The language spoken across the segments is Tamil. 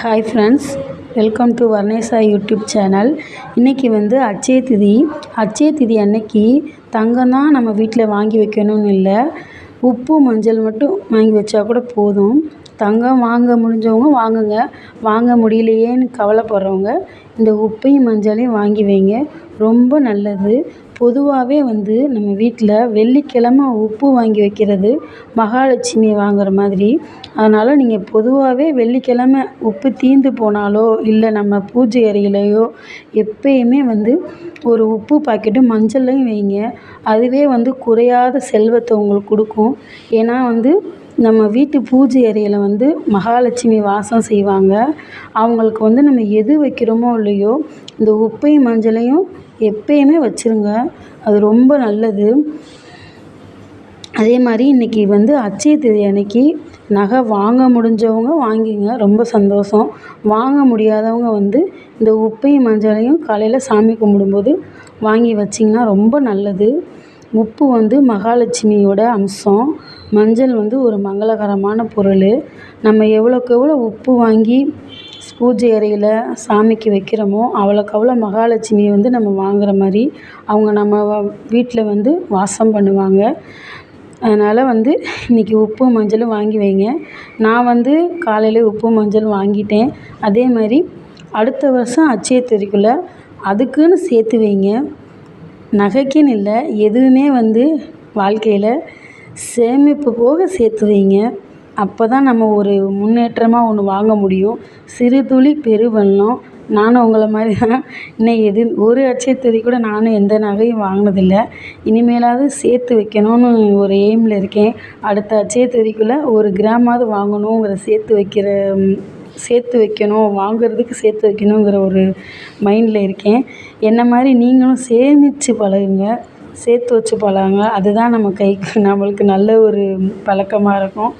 Hi friends welcome to Varnesa YouTube channel இன்றைக்கி வந்து அச்சய திதி. அச்சய திதி அன்னைக்கு தங்கம் தான் நம்ம வீட்டில் வாங்கி வைக்கணும்னு இல்லை. உப்பு மஞ்சள் மட்டும் வாங்கி வச்சா கூட போதும். தங்கம் வாங்க முடிஞ்சவங்க வாங்குங்க. வாங்க முடியலையேன்னு கவலைப்படுறவங்க இந்த உப்பையும் மஞ்சளையும் வாங்கி வைங்க. ரொம்ப நல்லது. பொதுவாகவே வந்து நம்ம வீட்டில் வெள்ளிக்கிழம உப்பு வாங்கி வைக்கிறது மகாலட்சுமி வாங்குகிற மாதிரி. அதனால் நீங்கள் பொதுவாகவே வெள்ளிக்கிழம உப்பு தீர்ந்து போனாலோ இல்லை நம்ம பூஜை அறையிலையோ எப்பயுமே வந்து ஒரு உப்பு பாக்கெட்டும் மஞ்சளையும் வைங்க. அதுவே வந்து குறையாத செல்வத்தை உங்களுக்கு கொடுக்கும். ஏன்னா வந்து நம்ம வீட்டு பூஜை அறையில் வந்து மகாலட்சுமி வாசம் செய்வாங்க. அவங்களுக்கு வந்து நம்ம எது வைக்கிறோமோ இல்லையோ இந்த உப்பையும் மஞ்சளையும் எப்பயுமே வச்சுருங்க. அது ரொம்ப நல்லது. அதே மாதிரி இன்றைக்கி வந்து அச்சய திதி அன்னைக்கு நகை வாங்க முடிஞ்சவங்க வாங்கிங்க. ரொம்ப சந்தோஷம். வாங்க முடியாதவங்க வந்து இந்த உப்பையும் மஞ்சளையும் காலையில் சாமி கும்பிடும்போது வாங்கி வச்சிங்கன்னா ரொம்ப நல்லது. உப்பு வந்து மகாலட்சுமியோட அம்சம். மஞ்சள் வந்து ஒரு மங்களகரமான பொருள். நம்ம எவ்வளோக்கு எவ்வளோ உப்பு வாங்கி பூஜை அறையில் சாமிக்கு வைக்கிறோமோ அவ்வளோக்கு அவ்வளோ மகாலட்சுமியை வந்து நம்ம வாங்குற மாதிரி அவங்க நம்ம வீட்டில் வந்து வாசம் பண்ணுவாங்க. அதனால் வந்து இன்றைக்கி உப்பு மஞ்சளும் வாங்கி வைங்க. நான் வந்து காலையில் உப்பு மஞ்சள் வாங்கிட்டேன். அதே மாதிரி அடுத்த வருஷம் அச்சய திதிக்குள்ளே அதுக்குன்னு சேர்த்து வைங்க. நகைக்குன்னு இல்லை எதுவுமே வந்து வாழ்க்கையில் சேமிப்பு போக சேர்த்து வைங்க. அப்போ தான் நம்ம ஒரு முன்னேற்றமாக ஒன்று வாங்க முடியும். சிறு துளி பெருவெள்ளம் நானும் உங்களை மாதிரி தான் இன்னும் எது ஒரு அட்சய கூட நானும் எந்த நகையும் வாங்கினதில்ல. இனிமேலாவது சேர்த்து வைக்கணும்னு ஒரு எய்மில் இருக்கேன். அடுத்த அட்சய ஒரு கிராமாவது வாங்கணுங்கிற சேர்த்து வைக்கிற சேர்த்து வைக்கணும் வாங்குறதுக்கு சேர்த்து வைக்கணுங்கிற ஒரு மைண்டில் இருக்கேன். என்ன மாதிரி நீங்களும் சேமித்து பழகுங்க சேர்த்து வச்சு பழகுங்க. அதுதான் நம்ம கைக்கு நம்மளுக்கு நல்ல ஒரு பழக்கமாக இருக்கும்.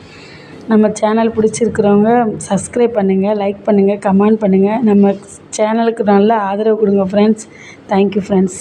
நம்ம சேனல் பிடிச்சிருக்கிறவங்க சப்ஸ்கிரைப் பண்ணுங்கள் லைக் பண்ணுங்கள் கமெண்ட் பண்ணுங்கள் நம்ம சேனலுக்கு நல்ல ஆதரவு கொடுங்க ஃப்ரெண்ட்ஸ் தேங்க்யூ ஃப்ரெண்ட்ஸ்